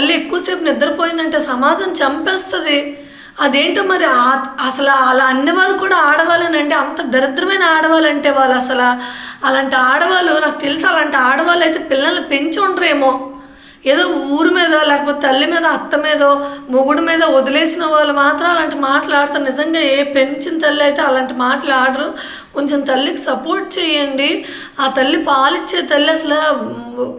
తల్లి ఎక్కువసేపు నిద్రపోయిందంటే సమాజం చంపేస్తుంది. అదేంటో మరి ఆ- అసలు అలా అన్ని వాళ్ళు కూడా ఆడవాళ్ళని అంటే అంత దరిద్రమైన ఆడవాళ్ళంటే వాళ్ళు అసలు అలాంటి ఆడవాళ్ళు నాకు తెలుసు అలాంటి ఆడవాళ్ళు అయితే పిల్లల్ని పెంచి ఉండరేమో. ఏదో ఊరి మీద లేకపోతే తల్లి మీద అత్త మీద మొగుడు మీద వదిలేసిన వాళ్ళు మాత్రం అలాంటి మాటలు ఆడతారు నిజంగా ఏ పెంచిన తల్లి అయితే అలాంటి మాటలు ఆడరు. కొంచెం తల్లికి సపోర్ట్ చేయండి. ఆ తల్లి పాలిచ్చే తల్లి అసలు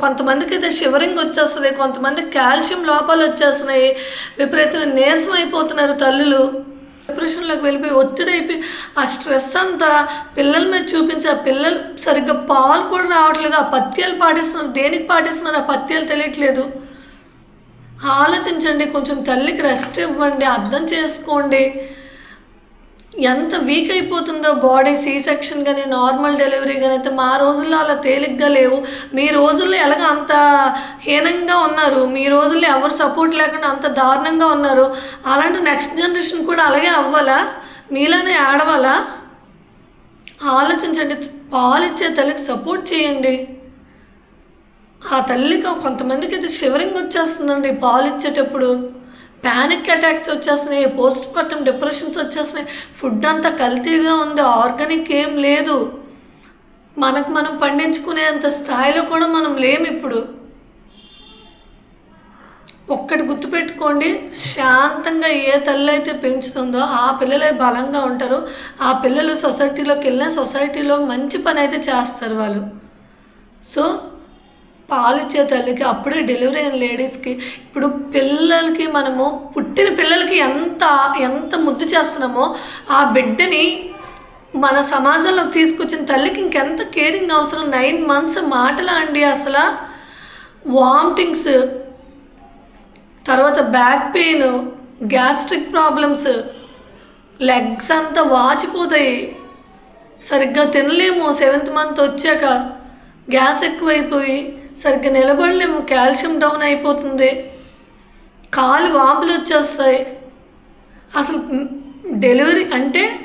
కొంతమందికి అయితే షివరింగ్ వచ్చేస్తుంది కొంతమందికి కాల్షియం లోపాలు వచ్చేస్తున్నాయి. విపరీతమైన నీరసం అయిపోతున్నారు తల్లులు. డిప్రెషన్లోకి వెళ్ళిపోయి ఒత్తిడి అయిపోయి ఆ స్ట్రెస్ అంతా పిల్లల మీద చూపించి ఆ పిల్లలు సరిగ్గా పాలు కూడా రావట్లేదు. ఆ పత్యాలు పాటిస్తున్నారు. దేనికి పాటిస్తున్నారు? ఆ పత్యాలు తెలియట్లేదు. ఆలోచించండి. కొంచెం తల్లికి రెస్ట్ ఇవ్వండి. అర్థం చేసుకోండి. ఎంత వీక్ అయిపోతుందో బాడీ సీ సెక్షన్ కానీ నార్మల్ డెలివరీ కానీ అయితే మా రోజుల్లో అలా తేలిగ్గా లేవు. మీ రోజుల్లో ఎలాగ అంత హీనంగా ఉన్నారు? మీ రోజుల్లో ఎవరు సపోర్ట్ లేకుండా అంత దారుణంగా ఉన్నారు? అలాంటి నెక్స్ట్ జనరేషన్ కూడా అలాగే అవ్వాలా? మీలానే ఆడవాలా ఆలోచించండి పాలిచ్చే తల్లికి సపోర్ట్ చేయండి. ఆ తల్లికి కొంతమందికి అయితే షివరింగ్ వచ్చేస్తుందండి పాలు ఇచ్చేటప్పుడు ప్యానిక్ అటాక్స్ వచ్చేస్తున్నాయి పోస్ట్ మార్టం డిప్రెషన్స్ వచ్చేస్తున్నాయి. ఫుడ్ అంతా కల్తీగా ఉంది ఆర్గానిక్ ఏం లేదు. మనకు మనం పండించుకునేంత స్థాయిలో కూడా మనం లేము ఇప్పుడు. ఒక్కటి గుర్తుపెట్టుకోండి శాంతంగా ఏ తల్లి అయితే పెంచుతుందో ఆ పిల్లలే బలంగా ఉంటారు. ఆ పిల్లలు సొసైటీలోకి వెళ్ళిన సొసైటీలో మంచి పని అయితే చేస్తారు వాళ్ళు. సో పాలిచ్చే తల్లికి అప్పుడే డెలివరీ అయిన లేడీస్కి ఇప్పుడు పిల్లలకి మనము పుట్టిన పిల్లలకి ఎంత ఎంత ముద్దు చేస్తున్నామో ఆ బిడ్డని మన సమాజంలోకి తీసుకొచ్చిన తల్లికి ఇంకెంత కేరింగ్ అవసరం? నైన్ మంత్స్ మాటలా అండి అసలు. వామిటింగ్స్ తర్వాత back pain gastric problems legs అంతా వాచిపోతాయి. సరిగ్గా తినలేము. సెవెంత్ మంత్ వచ్చాక గ్యాస్ ఎక్కువైపోయి సరిగ్గా నిలబడలేము కాల్షియం డౌన్ అయిపోతుంది. కాలు వాపులు వచ్చేస్తాయి. అసలు డెలివరీ అంటే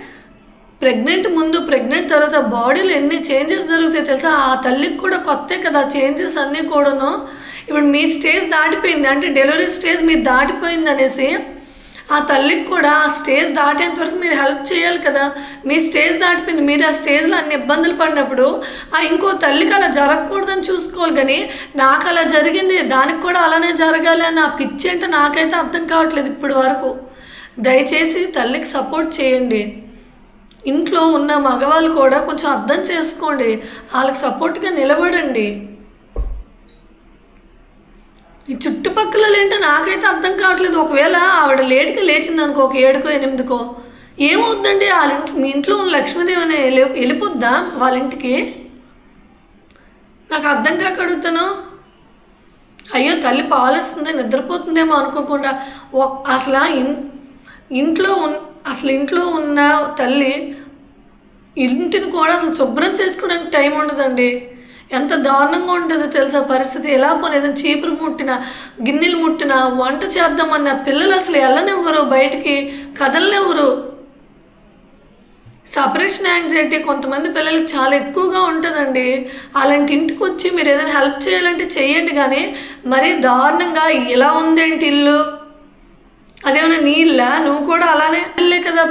ప్రెగ్నెంట్ ముందు ప్రెగ్నెంట్ తర్వాత బాడీలో ఎన్ని చేంజెస్ జరుగుతాయి తెలుసా? ఆ తల్లికి కూడా కొత్త కదా చేంజెస్ అన్నీ కూడాను. ఇప్పుడు మీ స్టేజ్ దాటిపోయింది అంటే డెలివరీ స్టేజ్ మీరు దాటిపోయింది అనేసి ఆ తల్లికి కూడా ఆ స్టేజ్ దాటేంత వరకు మీరు హెల్ప్ చేయాలి కదా. మీ స్టేజ్ దాటిపోయింది. మీరు ఆ స్టేజ్లో అన్ని ఇబ్బందులు పడినప్పుడు ఆ ఇంకో తల్లికి అలా జరగకూడదని చూసుకోవాలి కానీ నాకు అలా జరిగింది. దానికి కూడా అలానే జరగాలి అని ఆ పిచ్చి నాకైతే అర్థం కావట్లేదు ఇప్పటి వరకు. దయచేసి తల్లికి సపోర్ట్ చేయండి. ఇంట్లో ఉన్న మగవాళ్ళు కూడా కొంచెం అర్థం చేసుకోండి. వాళ్ళకి సపోర్ట్గా నిలబడండి. ఈ చుట్టుపక్కల ఏంటో నాకైతే అర్థం కావట్లేదు. ఒకవేళ ఆవిడ లేట్గా లేచింది అనుకో ఒక ఏడుకో ఎనిమిదికో ఏమవుద్దండి? వాళ్ళ ఇంటి మీ ఇంట్లో ఉన్న లక్ష్మీదేవి అనే వెళ్ళిపోద్దా వాళ్ళ ఇంటికి? నాకు అర్థం కాక అడుగుతాను. అయ్యో తల్లి పాలిస్తుంది? నిద్రపోతుందేమో అనుకోకుండా. అసలు ఇన్ ఇంట్లో ఉన్ అసలు ఇంట్లో ఉన్న తల్లి ఇంటిని కూడా అసలు శుభ్రం చేసుకోవడానికి టైం ఉండదండి. ఎంత దారుణంగా ఉంటుందో తెలుసా పరిస్థితి? ఎలా పోనీ ఏదైనా చీపురు ముట్టిన గిన్నెలు ముట్టిన వంట చేద్దామన్న పిల్లలు అసలు వెళ్ళనివ్వరు బయటికి కదలనివ్వరు. సపరేషన్ యాంగ్జైటీ కొంతమంది పిల్లలకి చాలా ఎక్కువగా ఉంటుందండి. అలాంటి ఇంటికి వచ్చి మీరు ఏదైనా హెల్ప్ చేయాలంటే చేయండి కానీ మరీ దారుణంగా ఇలా ఉందేంటి ఇల్లు? అదేమన్నా నీ ఇల్లా నువ్వు కూడా అలానే వెళ్ళే కదా.